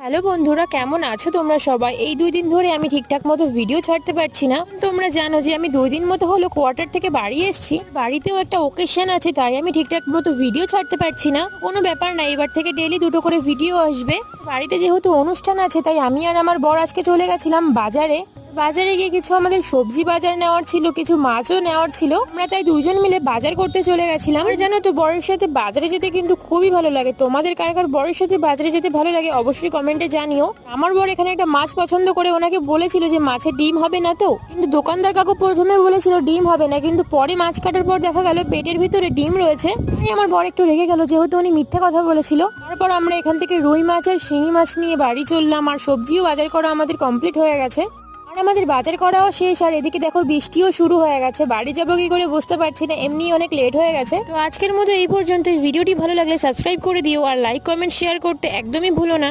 Hello বন্ধুরা, কেমন আছো তোমরা সবাই? এই দুই দিন ধরে আমি ঠিকঠাক মতো ভিডিও ছাড়তে পারছি না। তোমরা জানো যে আমি দুই দিন মতো হলো কোয়ার্টার থেকে বাড়ি এসেছি। বাড়িতেও একটা ওকেশন আছে, তাই আমি ঠিকঠাক মতো ভিডিও ছাড়তে পারছি না। কোনো ব্যাপার না, এবার থেকে ডেলি দুটো করে ভিডিও আসবে। বাড়িতে যেহেতু অনুষ্ঠান আছে, তাই আমি আর আমার বর আজকে চলে গেছিলাম বাজারে। বাজারে গিয়ে কিছু আমাদের সবজি বাজার নেওয়ার ছিল, কিছু মাছও নেওয়ার ছিল। আমরা তাই দুজন মিলে বাজার করতে চলে গেছিলাম। জানো তো, বরের সাথে বাজারে যেতে কিন্তু খুবই ভালো লাগে। তোমাদের কার কার বরের সাথে বাজারে যেতে ভালো লাগে অবশ্যই কমেন্টে জানিও। আমার বর এখানে একটা মাছ পছন্দ করে, ওনাকে বলেছিল যে মাছের ডিম হবে না তো। কিন্তু দোকানদার কাকু প্রথমে বলেছিল ডিম হবে না, কিন্তু পরে মাছ কাটার পর দেখা গেল পেটের ভিতরে ডিম রয়েছে। তাই আমার বর একটু রেগে গেল, যেহেতু উনি মিথ্যা কথা বলেছিল। তারপর আমরা এখান থেকে রুই মাছ আর শিঙি মাছ নিয়ে বাড়ি চললাম, আর সবজিও বাজার করা আমাদের কমপ্লিট হয়ে গেছে। আমাদের বাজার করাও শেষ, আর এদিকে দেখো বৃষ্টিও শুরু হয়ে গেছে। বাড়ি যাব কি করে বুঝতে পারছি না এমনি অনেক লেট হয়ে গেছে। তো আজকের মতো এই পর্যন্ত ভিডিওটি ভালো লাগলে সাবস্ক্রাইব করে দিও, আর লাইক কমেন্ট শেয়ার করতে একদমই ভুলো না।